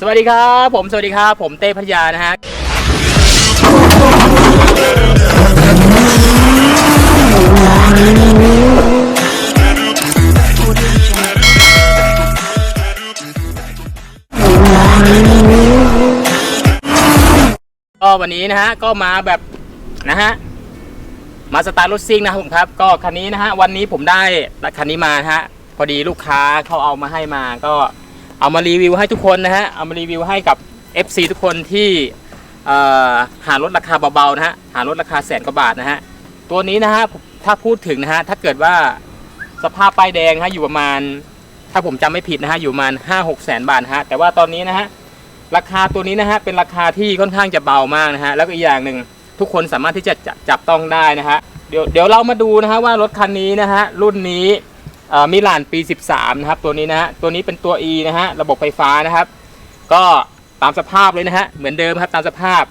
สวัสดีครับ ผมสวัสดีครับ ผมเต้พัทยานะฮะก็วันนี้นะฮะก็มาแบบนะฮะมาสตาร์ทรถซิ่งนะครับผมครับ ก็คันนี้นะฮะวันนี้ผมได้คันนี้มาฮะพอดีลูกค้าเขาเอามาให้มาก็ เอามารีวิวให้ทุกคนนะฮะ เอามารีวิวให้กับ FC ทุกคนที่หารถราคาเบาๆนะฮะ หารถราคาแสนกว่าบาทนะฮะ ตัวนี้นะฮะ ถ้าพูดถึงนะฮะ ถ้าเกิดว่าสภาพป้ายแดงนะฮะอยู่ประมาณ ถ้าผมจำไม่ผิดนะฮะ อยู่ประมาณห้าหกแสนบาทนะฮะ แต่ว่าตอนนี้นะฮะ ราคาตัวนี้นะฮะ เป็นราคาที่ค่อนข้างจะเบามากนะฮะ แล้วก็อีกอย่างหนึ่งทุกคนสามารถที่จะจับต้องได้นะฮะ เดี๋ยวเดี๋ยวเรามาดูนะฮะว่ารถคันนี้นะฮะ รุ่นนี้ มิลานปี 13 นะครับ ตัวนี้นะฮะตัวนี้เป็นตัว E นะฮะระบบไฟฟ้านะครับ ก็ตามสภาพเลยนะฮะเหมือนเดิมครับตามสภาพ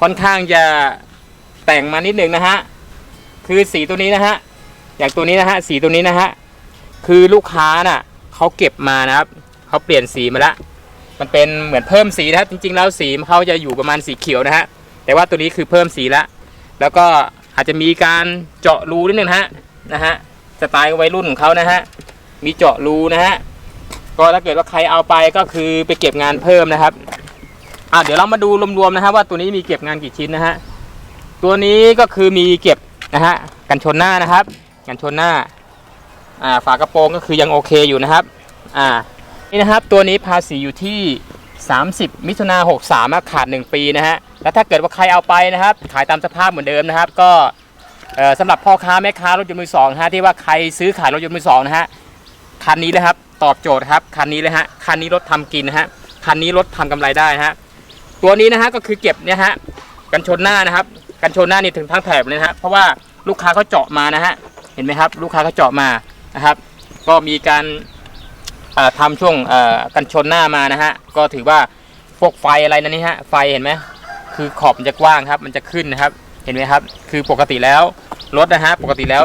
ค่อนข้างจะแต่งมานิดนึงนะฮะคือสีตัวนี้นะฮะอย่างตัวนี้นะฮะสีตัวนี้นะฮะคือลูกค้าน่ะเขาเก็บมานะครับเขาเปลี่ยนสีมาล้วมันเป็นเหมือนเพิ่มสีนะครับจริงๆ แล้วสีเขาจะอยู่ประมาณสีเขียวนะฮะแต่ว่าตัวนี้คือเพิ่มสีล้วแล้วก็อาจจะมีการเจาะรูนิดนึงนะฮะนะฮะ สไตล์วัยรุ่นของเขานะฮะ มีเจาะรูนะฮะ ก็ถ้าเกิดว่าใครเอาไปก็คือไปเก็บงานเพิ่มนะครับ อะเดี๋ยวเรามาดูรวมๆนะฮะว่าตัวนี้มีเก็บงานกี่ชิ้นนะฮะ ตัวนี้ก็คือมีเก็บนะฮะกันชนหน้านะครับ กันชนหน้า อ่าฝากระโปรงก็คือยังโอเคอยู่นะครับ อ่า นี่นะครับตัวนี้ภาษีอยู่ที่ 30 มิถุนา63นะขาด 1 ปีนะฮะ แล้วถ้าเกิดว่าใครเอาไปนะครับ ขายตามสภาพเหมือนเดิมนะครับ ก็ สำหรับพ่อค้าแม่ค้ารถยนต์มือสองนะฮะที่ว่าใครซื้อขายรถยนต์มือสองนะฮะคันนี้เลยครับตอบโจทย์ครับคันนี้เลยฮะคันนี้รถทำกินนะฮะคันนี้รถทำกำไรได้ฮะตัวนี้นะฮะก็คือเก็บเนี่ยฮะกันชนหน้านะครับ กันชนหน้านี่ถึงทั้งแถบเลยนะฮะเพราะว่าลูกค้าเขาเจาะมานะฮะเห็นไหมครับ ลูกค้าเขาเจาะมานะครับ ก็มีการเอ่อทำช่วงกันชนหน้ามานะฮะก็ถือว่าพวกไฟอะไรนั่นนี่ฮะไฟเห็นไหมคือขอบมันจะกว้างครับ มันจะขึ้นนะครับ เห็นไหมครับ คือปกติแล้วรถนะฮะปกติแล้ว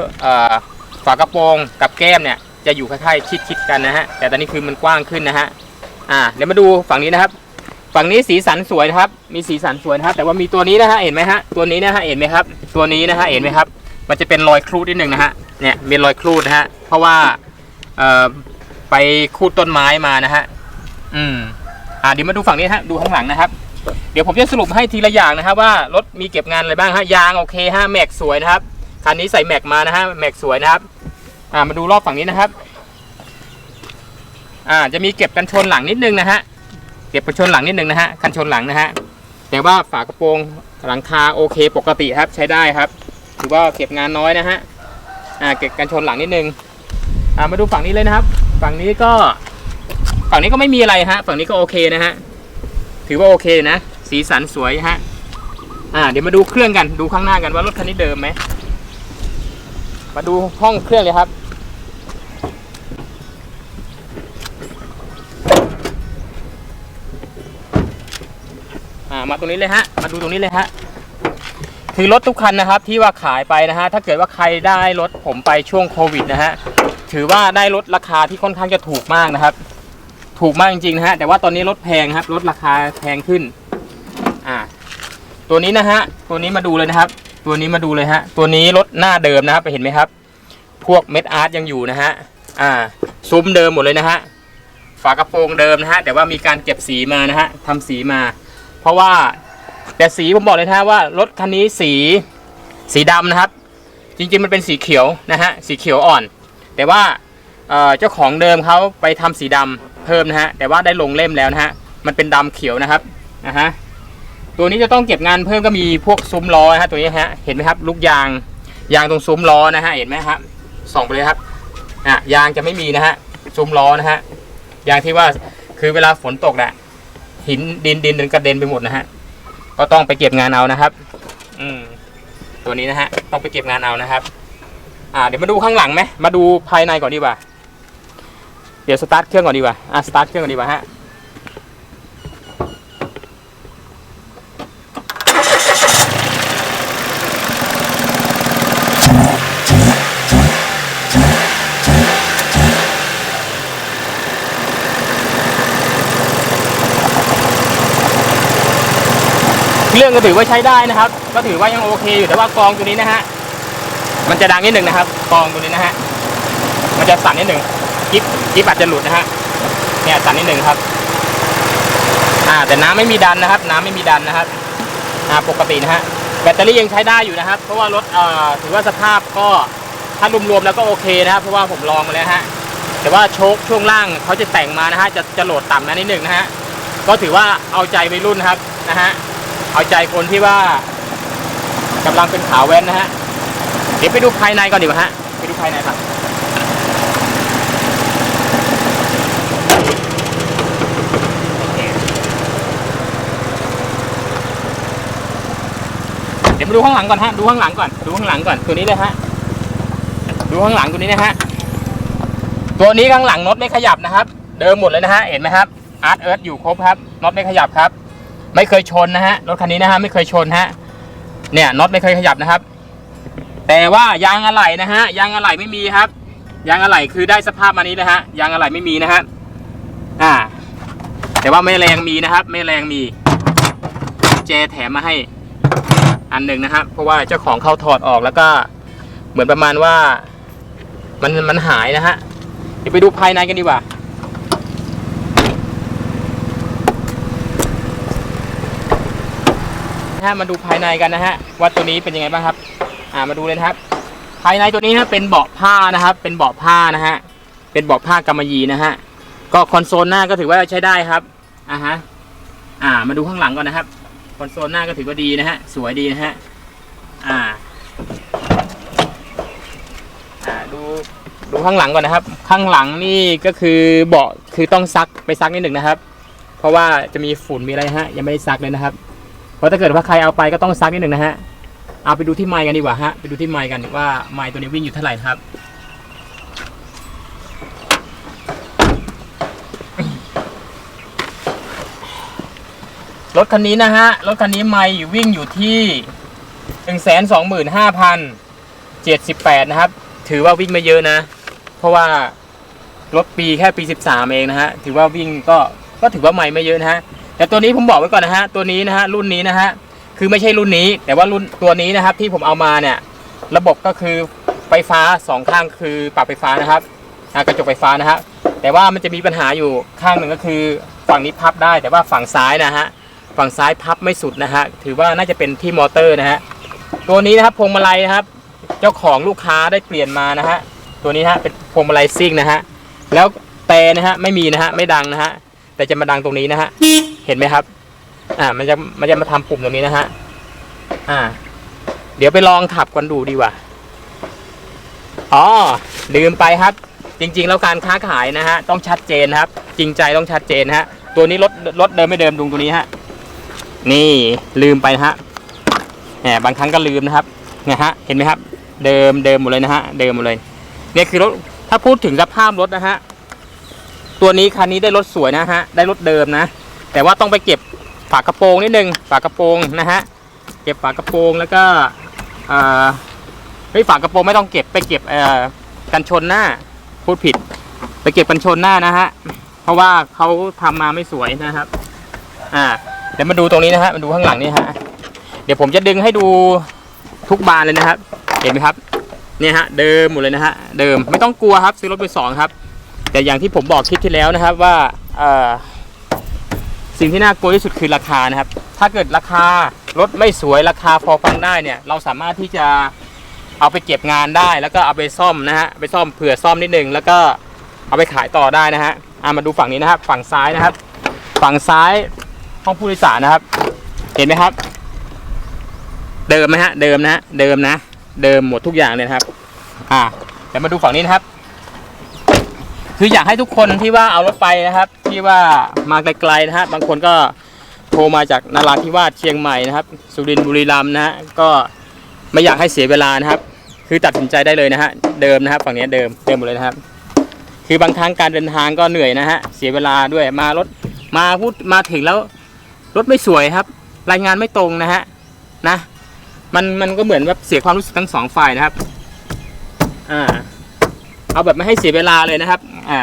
ฝากระโปรงกับแก้มเนี่ยจะอยู่คล้ายๆชิดๆกันนะฮะแต่ตอนนี้คือมันกว้างขึ้นนะฮะอ่าเดี๋ยวมาดูฝั่งนี้นะครับ ฝั่งนี้สีสันสวยครับ มีสีสันสวยนะครับ แต่ว่ามีตัวนี้นะฮะเห็นไหมฮะตัวนี้นะฮะเห็นไหมครับ ตัวนี้นะฮะเห็นไหมครับ มันจะเป็นรอยครูดนิดหนึ่งนะฮะเนี่ยเป็นรอยครูดนะฮะเพราะว่าไปคูดต้นไม้มานะฮะอืมอ่าเดี๋ยวมาดูฝั่งนี้ฮะดูข้างหลังนะครับ เดี๋ยวผมจะสรุปให้ทีละอย่างนะครับว่ารถมีเก็บงานอะไรบ้างฮะยางโอเคฮะแม็กสวยนะครับคันนี้ใส่แม็กมานะฮะแม็กสวยนะครับอ่ามาดูรอบฝั่งนี้นะครับอ่าจะมีเก็บกันชนหลังนิดนึงนะฮะเก็บกันชนหลังนิดนึงนะฮะกันชนหลังนะฮะแต่ว่าฝากระโปรงหลังคาโอเคปกติครับใช้ได้ครับถือว่าเก็บงานน้อยนะฮะอ่าเก็บกันชนหลังนิดนึงอ่ามาดูฝั่งนี้เลยนะครับ ฝั่งนี้ก็ฝั่งนี้ก็ไม่มีอะไรฮะฝั่งนี้ก็โอเคนะฮะ ถือว่าโอเคนะ สีสันสวยฮะ อ่า เดี๋ยวมาดูเครื่องกันดูข้างหน้ากันว่ารถคันนี้เดิมไหม มาดูห้องเครื่องเลยครับ อ่า มาตรงนี้เลยฮะ มาดูตรงนี้เลยฮะคือรถทุกคันนะครับที่ว่าขายไปนะฮะถ้าเกิดว่าใครได้รถผมไปช่วงโควิดนะฮะถือว่าได้ลดราคาที่ค่อนข้างจะถูกมากนะครับ ถูกมากจริงๆนะฮะแต่ว่าตอนนี้ลดแพงครับลดราคาแพงขึ้น อ่า ตัวนี้นะฮะตัวนี้มาดูเลยนะครับ ตัวนี้มาดูเลยฮะ ตัวนี้รถหน้าเดิมนะครับเห็นไหมครับ พวกเม็ดอาร์ตยังอยู่นะฮะอ่า ซุ้มเดิมหมดเลยนะฮะฝากระโปรงเดิมนะฮะแต่ว่ามีการเก็บสีมานะฮะทำสีมา เพราะว่าแต่สีผมบอกเลยนะฮะว่ารถคันนี้สีสีดำนะครับ จริงๆมันเป็นสีเขียวนะฮะสีเขียวอ่อน แต่ว่าเอ่อเจ้าของเดิมเขาไปทำสีดำ เพิ่มนะฮะแต่ว่าได้ลงเล่มแล้วนะฮะมันเป็นดำเขียวนะครับนะฮะตัวนี้จะต้องเก็บงานเพิ่มก็มีพวกซุ้มล้อนะฮะตัวนี้ฮะเห็นไหมครับลูกยางยางตรงซุ้มล้อนะฮะเห็นไหมครับส่องไปเลยครับอะยางจะไม่มีนะฮะซุ้มล้อนะฮะยางที่ว่าคือเวลาฝนตกแหละหินดินดินกระเด็นไปหมดนะฮะก็ต้องไปเก็บงานเอานะครับ อืมตัวนี้นะฮะต้องไปเก็บงานเอานะครับ อ่าเดี๋ยวมาดูข้างหลังไหมมาดูภายในก่อนดีกว่า เดี๋ยวสตาร์ทเครื่องก่อนดีกว่าอะสตาร์ทเครื่องก่อนดีกว่าฮะเครื่องก็ถือว่าใช้ได้นะครับ ก็ถือว่ายังโอเคอยู่แต่ว่ากองตัวนี้นะฮะมันจะดังนิดหนึ่งนะครับ กองตัวนี้นะฮะมันจะสั่นนิดหนึ่ง กิ๊บกิ๊บอาจจะหลุดนะฮะเนี่ยสั่นนิดหนึ่งครับ อ่า แต่น้ำไม่มีดันนะครับ น้ำไม่มีดันนะครับ อ่าปกตินะฮะแบตเตอรี่ยังใช้ได้อยู่นะครับ เพราะว่ารถเอ่อถือว่าสภาพก็ถ้ารวมๆแล้วก็โอเคนะครับ เพราะว่าผมลองมาแล้วฮะแต่ว่าโชคช่วงล่างเขาจะแต่งมานะฮะจะจะโหลดต่ำนะนิดหนึ่งนะฮะก็ถือว่าเอาใจวัยรุ่นครับนะฮะเอาใจคนที่ว่ากำลังเป็นขาแว้นนะฮะเดี๋ยวไปดูภายในก่อนดีกว่าฮะไปดูภายในครับ เดี๋ยวมาดูข้างหลังก่อนฮะ ดูข้างหลังก่อน ดูข้างหลังก่อน ตัวนี้เลยฮะ ดูข้างหลังตัวนี้นะฮะ ตัวนี้ข้างหลังน็อตไม่ขยับนะครับ เดิมหมดเลยนะฮะ เห็นไหมครับ อาร์ตเอิร์ธอยู่ครบครับน็อตไม่ขยับครับ ไม่เคยชนนะฮะ รถคันนี้นะฮะไม่เคยชนฮะ เนี่ยน็อตไม่เคยขยับนะครับ แต่ว่ายางอะไหล่นะฮะ ยางอะไหล่ไม่มีครับ ยางอะไหล่คือได้สภาพมานี้นะฮะ ยางอะไหล่ไม่มีนะฮะ อ่า แต่ว่าไม่แรงมีนะครับไม่แรงมีแจแถมมาให้ อันหนึ่งนะครับเพราะว่าเจ้าของเขาถอดออกแล้วก็เหมือนประมาณว่า มันมันหายนะฮะเดี๋ยวไปดูภายในกันดีกว่าฮะมาดูภายในกันนะฮะว่าตัวนี้เป็นยังไงบ้างครับอ่ามาดูเลยครับ ภายในตัวนี้นะเป็นเบาะผ้านะครับ เป็นเบาะผ้านะฮะเป็นเบาะผ้ากำมะหยี่นะฮะก็คอนโซลหน้าก็ถือว่าใช้ได้ครับอ่าฮะอ่ามาดูข้างหลังก่อนนะครับ คอนโซลหน้าก็ถือว่าดีนะฮะ สวยดีนะฮะ อ่า อ่าดูดูข้างหลังก่อนนะครับ ข้างหลังนี่ก็คือเบาะคือต้องซักไปซักนิดหนึ่งนะครับ เพราะว่าจะมีฝุ่นมีอะไรฮะ ยังไม่ได้ซักเลยนะครับ เพราะถ้าเกิดว่าใครเอาไปก็ต้องซักนิดหนึ่งนะฮะ เอาไปดูที่ไมค์กันดีกว่าฮะ ไปดูที่ไมค์กันว่าไมค์ตัวนี้วิ่งอยู่เท่าไหร่นะครับ รถคันนี้นะฮะ รถคันนี้ไมล์อยู่วิ่งอยู่ที่หนึ่งแสนสองหมื่นห้าพันเจ็ดสิบแปดนะครับ ถือว่าวิ่งไม่เยอะนะ เพราะว่ารถปีแค่ปีสิบสามเองนะฮะ ถือว่าวิ่งก็ก็ถือว่าไม่ไม่เยอะนะฮะ แต่ตัวนี้ผมบอกไว้ก่อนนะฮะ ตัวนี้นะฮะ รุ่นนี้นะฮะ คือไม่ใช่รุ่นนี้ แต่ว่ารุ่นตัวนี้นะครับ ที่ผมเอามาเนี่ย ระบบก็คือไฟฟ้าสองข้างคือปรับไฟฟ้านะครับกระจกไฟฟ้านะฮะ แต่ว่ามันจะมีปัญหาอยู่ข้างหนึ่งก็คือฝั่งนี้พับได้ แต่ว่าฝั่งซ้ายนะฮะ ฝั่งซ้ายพับไม่สุดนะฮะถือว่าน่าจะเป็นที่มอเตอร์นะฮะตัวนี้นะครับพวงมาลัยนะครับ เจ้าของลูกค้าได้เปลี่ยนมานะฮะตัวนี้ฮะเป็นพวงมาลัยซิ่งนะฮะแล้วแต่นะฮะไม่มีนะฮะไม่ดังนะฮะแต่จะมาดังตรงนี้นะฮะเห็นไหมครับ อ่ามันจะมันจะมาทำปุ่มตรงนี้นะฮะอ่า เดี๋ยวไปลองขับกันดูดีกว่าอ๋อลืมไปครับ จริง ๆ แล้วการค้าขายนะฮะต้องชัดเจนครับ จริงใจต้องชัดเจนฮะตัวนี้รถรถเดิมไม่เดิมดูตัวนี้ฮะ นี่ลืมไปนะฮะแหมบางครั้งก็ลืมนะครับนะฮะเห็นไหมครับ เดิมเดิมหมดเลยนะฮะเดิมหมดเลยเนี่ยคือรถถ้าพูดถึงสภาพรถนะฮะตัวนี้คันนี้ได้รถสวยนะฮะได้รถเดิมนะ แต่ว่าต้องไปเก็บฝากระโปรงนิดนึงฝากระโปรงนะฮะเก็บฝากระโปรงแล้วก็เอ่อเฮ้ยฝากระโปรงไม่ต้องเก็บไปเก็บเอ่อกันชนหน้าพูดผิด ไปเก็บกันชนหน้านะฮะเพราะว่าเขาทำมาไม่สวยนะครับ อ่า เดี๋ยวมาดูตรงนี้นะฮะมาดูข้างหลังนี่ฮะเดี๋ยวผมจะดึงให้ดูทุกบานเลยนะครับ เห็นไหมครับเนี่ยฮะเดิมหมดเลยนะฮะเดิมไม่ต้องกลัวครับซื้อรถมือสองครับ แต่อย่างที่ผมบอกคลิปที่แล้วนะครับว่าสิ่งที่น่ากลัวที่สุดคือราคานะครับ ถ้าเกิดราคารถไม่สวยราคาพอฟังได้เนี่ย เราสามารถที่จะเอาไปเก็บงานได้ แล้วก็เอาไปซ่อมนะฮะไปซ่อมเผื่อซ่อมนิดนึงแล้วก็เอาไปขายต่อได้นะฮะมาดูฝั่งนี้นะครับ ฝั่งซ้ายนะครับ ฝั่งซ้าย ห้องผู้โดยสารนะครับ เห็นไหมครับ เดิมไหมฮะ เดิมนะ เดิมนะ เดิมหมดทุกอย่างเลยครับ อ่าเดี๋ยวมาดูฝั่งนี้นะครับ คืออยากให้ทุกคนที่ว่าเอารถไปนะครับ ที่ว่ามาไกลๆนะฮะบางคนก็โทรมาจากนาราธิวาสเชียงใหม่นะครับ สุรินทร์บุรีรัมย์นะฮะก็ไม่อยากให้เสียเวลานะครับ คือตัดสินใจได้เลยนะฮะเดิมนะครับฝั่งนี้เดิมเดิมหมดเลยนะครับ คือบางครั้งการเดินทางก็เหนื่อยนะฮะเสียเวลาด้วยมารถมาพูดมาถึงแล้ว รถไม่สวยครับ รายงานไม่ตรงนะฮะนะมันมันก็เหมือนแบบเสียความรู้สึกทั้งสองฝ่ายนะครับ อ่า เอาแบบไม่ให้เสียเวลาเลยนะครับ อ่า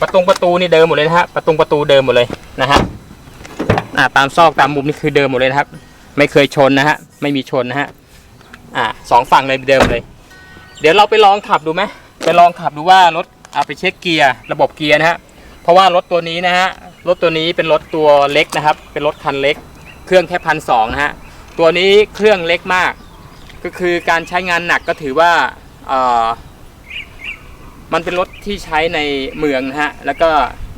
ประตูประตูนี่เดิมหมดเลยนะฮะ ประตูประตูเดิมหมดเลยนะฮะ อ่า ตามซอกตามมุมนี่คือเดิมหมดเลยนะครับ ไม่เคยชนนะฮะ ไม่มีชนนะฮะ อ่าสองฝั่งเลยเดิมเลย เดี๋ยวเราไปลองขับดูไหมไปลองขับดูว่ารถเอาไปเช็คเกียร์ระบบเกียร์นะฮะ เพราะว่ารถตัวนี้นะฮะ รถตัวนี้เป็นรถตัวเล็กนะครับ เป็นรถคันเล็ก เครื่องแค่พันสองนะฮะ ตัวนี้เครื่องเล็กมาก ก็คือการใช้งานหนักก็ถือว่าเอ่อมันเป็นรถที่ใช้ในเมืองนะฮะ แล้วก็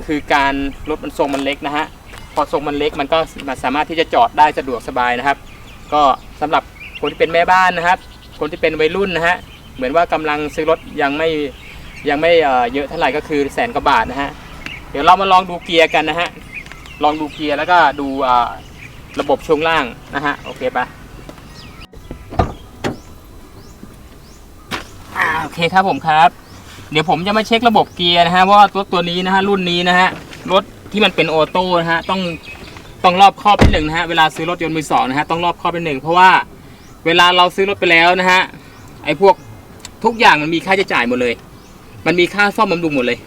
คือการรถมันทรงมันเล็กนะฮะ พอทรงมันเล็กมันก็สามารถที่จะจอดได้สะดวกสบายนะครับ ก็สำหรับคนที่เป็นแม่บ้านนะครับ คนที่เป็นวัยรุ่นนะฮะ เหมือนว่ากำลังซื้อรถยังไม่ยังไม่เยอะเท่าไหร่ก็คือแสนกว่าบาทนะฮะ ดี๋ยวเรามาลองดูเกียร์กันนะฮะ ลองดูเกียร์แล้วก็ดูระบบช่วงล่างนะฮะ โอเคปะอ่าโอเคครับผมครับ เดี๋ยวผมจะมาเช็คระบบเกียร์นะฮะว่าตัวตัวนี้นะฮะรุ่นนี้นะฮะรถที่มันเป็นออโต้นะฮะต้องต้องรอบครอบเป็นหนึ่งนะฮะเวลาซื้อรถยนต์มือสองนะฮะต้องรอบครอบเป็นหนึ่งเพราะว่าเวลาเราซื้อรถไปแล้วนะฮะไอ้พวกทุกอย่างมันมีค่าใช้จ่ายหมดเลย มันมีค่าซ่อมบำรุงหมดเลย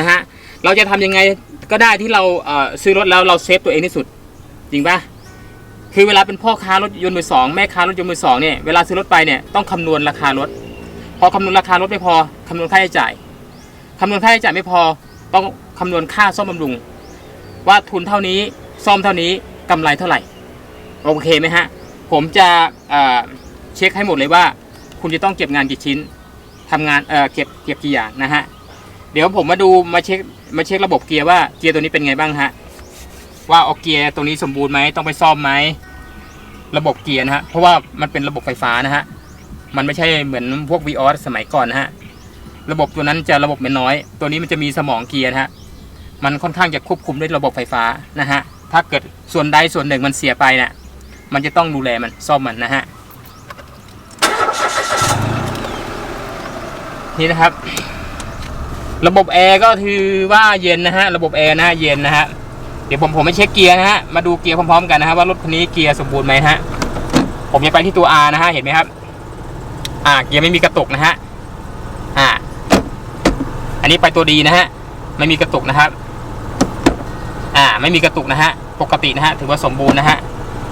นะฮะ เราจะทำยังไงก็ได้ที่เราเซื้อรถแล้วเราเซฟตัวเองที่สุด จริงปะคือเวลาเป็นพ่อค้ารถยนต์มือสองแม่ค้ารถยนต์มือสองเนี่ยเวลาซื้อรถไปเนี่ยต้องคำนวณราคารถ พอคำนวณราคารถไม่พอคำนวณค่าใช้จ่ายคำนวณค่าใช้จ่ายไม่พอต้องคำนวณค่าซ่อมบำรุง ว่าทุนเท่านี้ซ่อมเท่านี้กำไรเท่าไหร่ โอเคไหมฮะ ผมจะเช็คให้หมดเลยว่า คุณจะต้องเก็บงานกี่ชิ้นทำงานเออเก็บเก็บกี่อย่างนะฮะ เดี๋ยวผมมาดูมาเช็คมาเช็คระบบเกียร์ว่าเกียร์ตัวนี้เป็นไงบ้างฮะว่าเอาเกียร์ตรงนี้สมบูรณ์ไหมต้องไปซ่อมไหมระบบเกียร์นะฮะเพราะว่ามันเป็นระบบไฟฟ้านะฮะมันไม่ใช่เหมือนพวก v ีออสสมัยก่อนนะฮะระบบตัวนั้นจะระบบมันน้อย ตัวนี้มันจะมีสมองเกียร์นะฮะมันค่อนข้างจะควบคุมด้วยระบบไฟฟ้านะฮะถ้าเกิดส่วนใดส่วนหนึ่งมันเสียไปเนะี่ยมันจะต้องดูแลมันซ่อมมันนะฮะนี่นะครับ ระบบแอร์ก็คือว่าเย็นนะฮะ ระบบแอร์นะเย็นนะฮะ เดี๋ยวผมผมไปเช็คเกียร์นะฮะ มาดูเกียร์พร้อมๆกันนะฮะว่ารถคันนี้เกียร์สมบูรณ์ไหมฮะ ผมจะไปที่ตัว R นะฮะ เห็นไหมครับ อ่า เกียร์ไม่มีกระตุกนะฮะ อ่า อันนี้ไปตัวดีนะฮะ ไม่มีกระตุกนะครับ อ่า ไม่มีกระตุกนะฮะ ปกตินะฮะ ถือว่าสมบูรณ์นะฮะ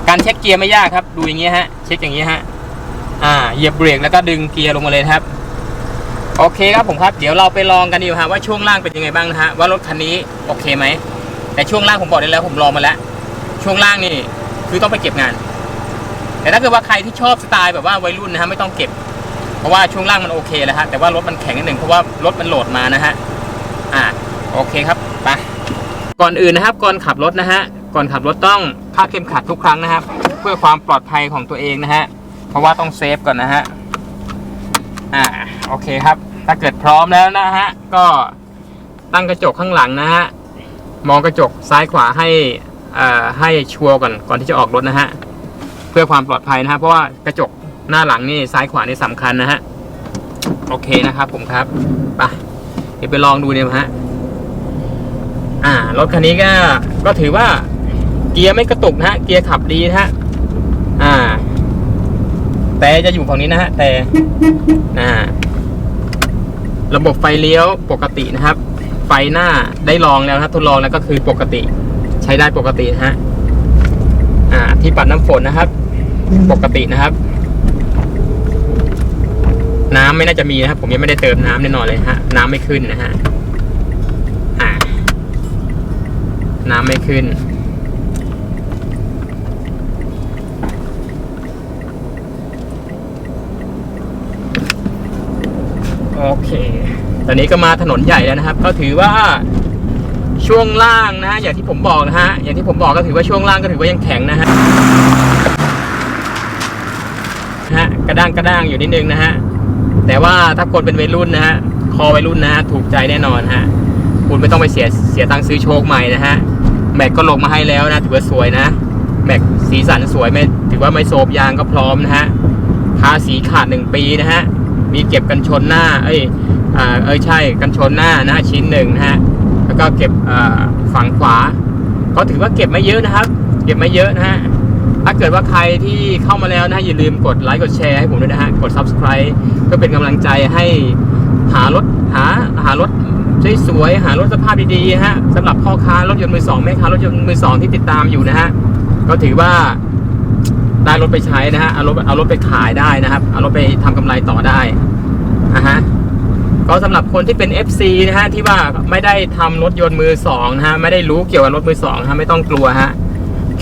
การเช็คเกียร์ไม่ยากครับ ดูอย่างเงี้ยฮะ เช็คอย่างเงี้ยฮะ อ่า เหยียบเบรกแล้วก็ดึงเกียร์ลงมาเลยครับ โอเคครับผมครับ เดี๋ยวเราไปลองกันดีกว่าว่าช่วงล่างเป็นยังไงบ้างนะฮะว่ารถคันนี้โอเคไหมแต่ช่วงล่างผมบอกได้แล้วผมลองมาแล้ว ช่วงล่างนี่คือต้องไปเก็บงาน แต่ถ้าเกิดว่าใครที่ชอบสไตล์แบบว่าวัยรุ่นนะฮะไม่ต้องเก็บ เพราะว่าช่วงล่างมันโอเคแล้วฮะแต่ว่ารถมันแข็งนิดหนึ่งเพราะว่ารถมันโหลดมานะฮะอ่าโอเคครับไปก่อนอื่นนะครับ ก่อนขับรถนะฮะก่อนขับรถต้องคาดเข็มขัดทุกครั้งนะครับ เพื่อความปลอดภัยของตัวเองนะฮะเพราะว่าต้องเซฟก่อนนะฮะอ่าโอเคครับ ถ้าเกิดพร้อมแล้วนะฮะ ก็ตั้งกระจกข้างหลังนะฮะ มองกระจกซ้ายขวาให้อ่าให้ชัวร์ก่อนก่อนที่จะออกรถนะฮะ เพื่อความปลอดภัยนะฮะ เพราะว่ากระจกหน้าหลังนี่ซ้ายขวานี่สำคัญนะฮะ โอเคนะครับผมครับไปเดี๋ยวไปลองดูเนี่ยฮะ อ่ารถคันนี้ก็ก็ถือว่าเกียร์ไม่กระตุกนะฮะ เกียร์ขับดีนะฮะ อ่า แต่จะอยู่ฝั่งนี้นะฮะ แต่อ่า ระบบไฟเลี้ยวปกตินะครับ ไฟหน้าได้ลองแล้วนะทดลองแล้วก็คือปกติ ใช้ได้ปกตินะฮะอ่า ที่ปัดน้ำฝนนะครับ ปกตินะครับ น้ำไม่น่าจะมีนะครับ ผมยังไม่ได้เติมน้ำแน่นอนเลยฮะน้ำไม่ขึ้นนะฮะอ่า น้ำไม่ขึ้น เค ตอนนี้ก็มาถนนใหญ่แล้วนะครับ ก็ถือว่าช่วงล่างนะฮะอย่างที่ผมบอกนะฮะอย่างที่ผมบอกก็ถือว่าช่วงล่างก็ถือว่ายังแข็งนะฮะฮะกระด้างกระด้างอยู่นิดนึงนะฮะแต่ว่าถ้าคนเป็นวัยรุ่นนะฮะคอวัยรุ่นนะฮะถูกใจแน่นอนฮะคุณไม่ต้องไปเสียเสียตังค์ซื้อโชคใหม่นะฮะแม็กก็ลงมาให้แล้วนะถือว่าสวยนะแม็กสีสันสวยไม่ถือว่าไม่โซบยางก็พร้อมนะฮะทาสีขาดหนึ่งปีนะฮะ มีเก็บกันชนหน้า เอ้ยอ่าเอ้ยใช่กันชนหน้านะฮะชิ้นหนึ่งนะฮะแล้วก็เก็บฝั่งขวา ก็ถือว่าเก็บไม่เยอะนะครับ เก็บไม่เยอะนะฮะถ้าเกิดว่าใครที่เข้ามาแล้วนะอย่าลืมกดไลค์กดแชร์ให้ผมด้วยนะฮะกด subscribe เพื่อเป็นกำลังใจให้หารถหาหารถสวยๆหารถสภาพดีๆฮะสำหรับพ่อค้ารถยนต์มือสองแม่ค้ารถยนต์มือสองที่ติดตามอยู่นะฮะก็ถือว่า ได้รถไปใช้นะฮะเอารถเอารถไปขายได้นะครับ เอารถไปทำกำไรต่อได้นะฮะก็สำหรับคนที่เป็น FC นะฮะที่ว่าไม่ได้ทำรถยนต์มือสองนะฮะไม่ได้รู้เกี่ยวกับรถมือสองนะฮะไม่ต้องกลัวฮะ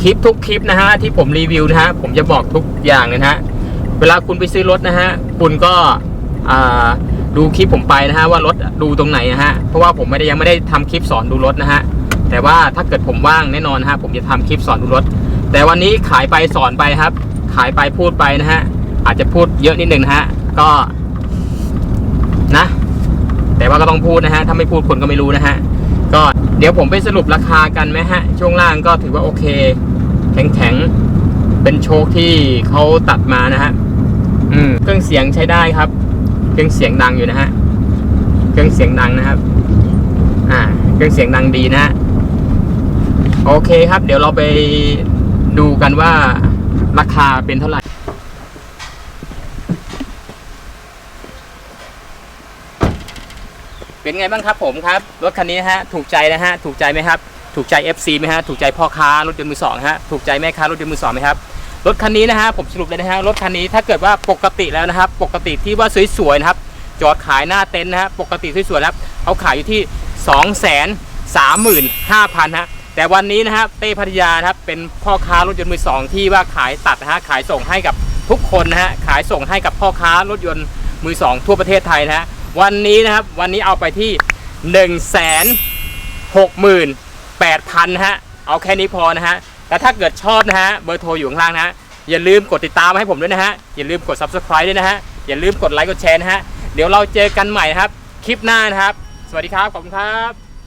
คลิปทุกคลิปนะฮะที่ผมรีวิวนะฮะผมจะบอกทุกอย่างเลยนะฮะเวลาคุณไปซื้อรถนะฮะคุณก็ดูคลิปผมไปนะฮะว่ารถดูตรงไหนนะฮะเพราะว่าผมไม่ได้ยังไม่ได้ทำคลิปสอนดูรถนะฮะแต่ว่าถ้าเกิดผมว่างแน่นอนนะฮะผมจะทำคลิปสอนดูรถ แต่วันนี้ขายไปสอนไปครับ ขายไปพูดไปนะฮะ อาจจะพูดเยอะนิดนึงนะฮะ ก็นะ แต่ว่าก็ต้องพูดนะฮะ ถ้าไม่พูดคนก็ไม่รู้นะฮะ ก็เดี๋ยวผมไปสรุปราคากันไหมฮะ ช่วงล่างก็ถือว่าโอเค แข็งแข็งๆเป็นโชคที่เขาตัดมานะฮะ อืม เครื่องเสียงใช้ได้ครับ เครื่องเสียงดังอยู่นะฮะ เครื่องเสียงดังนะครับ อ่า เครื่องเสียงดังดีนะฮะ โอเคครับ เดี๋ยวเราไป ดูกันว่าราคาเป็นเท่าไหร่ เป็นไงบ้างครับผมครับ รถคันนี้ฮะ ถูกใจนะฮะ ถูกใจไหมครับ ถูกใจ FC ไหมฮะ ถูกใจพ่อค้ารถยนต์มือสองฮะ ถูกใจแม่ค้ารถยนต์มือสองไหมครับรถคันนี้นะฮะผมสรุปเลยนะฮะรถคันนี้ถ้าเกิดว่าปกติแล้วนะครับ ปกติที่ว่าสวยๆนะครับ จอดขายหน้าเต็นท์นะฮะปกติสวยๆนะครับเขาขายอยู่ที่ 2 3 5 0 0 0ฮะ แต่วันนี้นะครับเต้พัทยานะครับเป็นพ่อค้ารถยนต์มือสองที่ว่าขายตัดนะฮะขายส่งให้กับทุกคนนะฮะขายส่งให้กับพ่อค้ารถยนต์มือสองทั่วประเทศไทยนะฮะวันนี้นะครับวันนี้เอาไปที่1นึ่งแสนหกหมื่นแปดพันฮะเอาแค่นี้พอนะฮะแต่ถ้าเกิดชอบนะฮะเบอร์โทรอยู่ข้างล่างนะฮะอย่าลืมกดติดตามให้ผมด้วยนะฮะอย่าลืมกด subscribe ด้วยนะฮะอย่าลืมกดไลค์กดแชร์นะฮะเดี๋ยวเราเจอกันใหม่นะครับ คลิปหน้านะครับ สวัสดีครับ ขอบคุณครับ